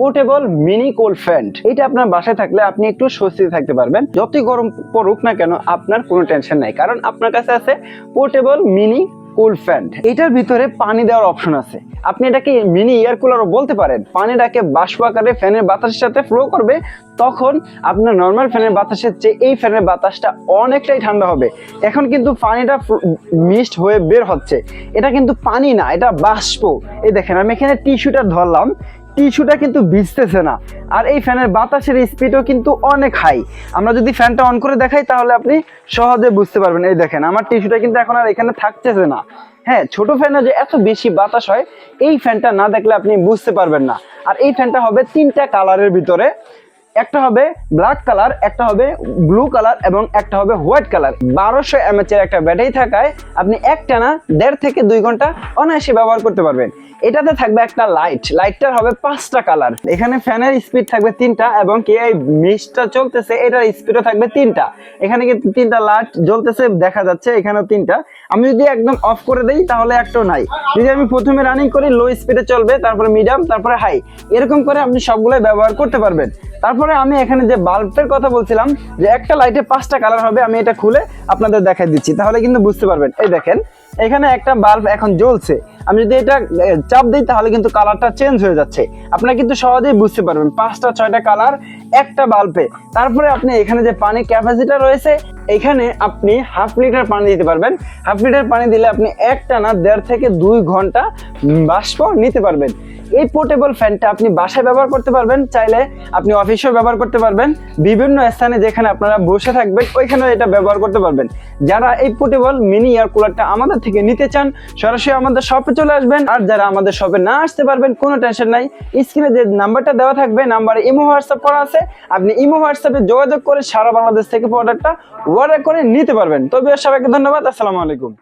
Portable mini cold fan এটা আপনার বাসায় থাকলে আপনি একটু স্বস্তি থাকতে পারবেন। যতই গরম পড়ুক না কেন, আপনার কোনো টেনশন নাই। কারণ আপনার কাছে আছে পোর্টেবল মিনি কুল ফ্যান এটার ভিতরে পানি দেওয়ার অপশন আছে। আপনি এটাকে মিনি এয়ার কুলারও বলতে পারেন। পানিটাকে বাষ্প আকারে ফ্যানের বাতাসের সাথে ফ্লো করবে। তখন আপনার নর্মাল ফ্যানের বাতাসের চেয়ে এই ফ্যানের বাতাসটা অনেকটাই ঠান্ডা হবে। এখন কিন্তু পানিটা মিক্সড হয়ে বের হচ্ছে। এটা কিন্তু পানি না, এটা বাষ্প। এই দেখেন, আমি এখানে টিস্যুটা ধরলাম। টিস্যুটা কিন্তু ভিজতেছে না। আর এই ফ্যানের বাতাসের স্পিডও কিন্তু অনেক হাই আমরা যদি ফ্যানটা অন করে দেখাই, তাহলে আপনি সহজে বুঝতে পারবেন। এই দেখেন, আমার টিস্যুটা কিন্তু এখন আর এখানে থাকতেছে না। হ্যাঁ ছোট ফ্যানে যে এত বেশি বাতাস হয়, এই ফ্যানটা না দেখলে আপনি বুঝতে পারবেন না। আর এই ফ্যানটা হবে তিনটা কালারের ভিতরে। একটা হবে ব্ল্যাক কালার একটা হবে ব্লু কালার এবং একটা হবে হোয়াইট কালার বারোশো এমএচ এর একটা ব্যাটারি থাকায় আপনি একটানা দেড় থেকে দুই ঘণ্টা অনায়াসে ব্যবহার করতে পারবেন। এটাতে থাকবে একটা লাইট লাইটটার হবে পাঁচটা কালার এখানে ফ্যানের স্পিড থাকবে তিনটা এবং কে এই মিস্টটা চলতেছে, এটার স্পিডও থাকবে তিনটা। এখানে কিন্তু তিনটা লাইট জ্বলতেছে, দেখা যাচ্ছে এখানেও তিনটা। আমি যদি একদম অফ করে দিই, তাহলে একটাও নাই। যদি আমি প্রথমে রানিং করি লো স্পিডে চলবে, তারপরে মিডিয়াম তারপরে হাই এরকম করে আপনি সবগুলোই ব্যবহার করতে পারবেন। তারপরে আমি এখানে যে বাল্বের কথা বলছিলাম, যে একটা লাইটে পাঁচটা কালার হবে, আমি এটা খুলে আপনাদের দেখাই দিচ্ছি। তাহলে কিন্তু বুঝতে পারবেন। এই দেখেন, এখানে একটা বাল্ব এখন জ্বলছে। আমি যদি এটা চাপ দিই, তাহলে কিন্তু কালারটা চেঞ্জ হয়ে যাচ্ছে। আপনারা কিন্তু সহজেই বুঝতে পারবেন, পাঁচটা, ছয়টা কালার একটা বাল্বে। তারপরে আপনি এখানে যে পানি ক্যাপাসিটি রয়েছে এখানে আপনি হাফ লিটার পানি দিতে পারবেন। হাফ লিটার পানি দিলে আপনি একটা না দেড় থেকে দুই ঘণ্টা বাষ্প নিতে পারবেন। এই পোর্টেবল ফ্যানটা আপনি বাসায় ব্যবহার করতে পারবেন, চাইলে আপনি অফিসেও ব্যবহার করতে পারবেন। বিভিন্ন স্থানে যেখানে আপনারা বসে থাকবেন ওইখানে এটা ব্যবহার করতে পারবেন। যারা এই পোর্টেবল মিনি এয়ার কুলারটা আমাদের থেকে নিতে চান, সরাসরি আমাদের শপে চলে আসবেন। আর যারা আমাদের শপে না আসতে পারবেন, কোনো টেনশন নাই। স্ক্রিনে যে নাম্বারটা দেওয়া থাকবে নাম্বারে ইমো হোয়াটসঅ্যাপ করা আছে। আপনি ইমো হোয়াটসঅ্যাপে যোগাযোগ করে সারা বাংলাদেশ থেকে প্রোডাক্টটা অর্ডার করে নিতে পারবেন। তবে সবাইকে ধন্যবাদ আসসালামু আলাইকুম।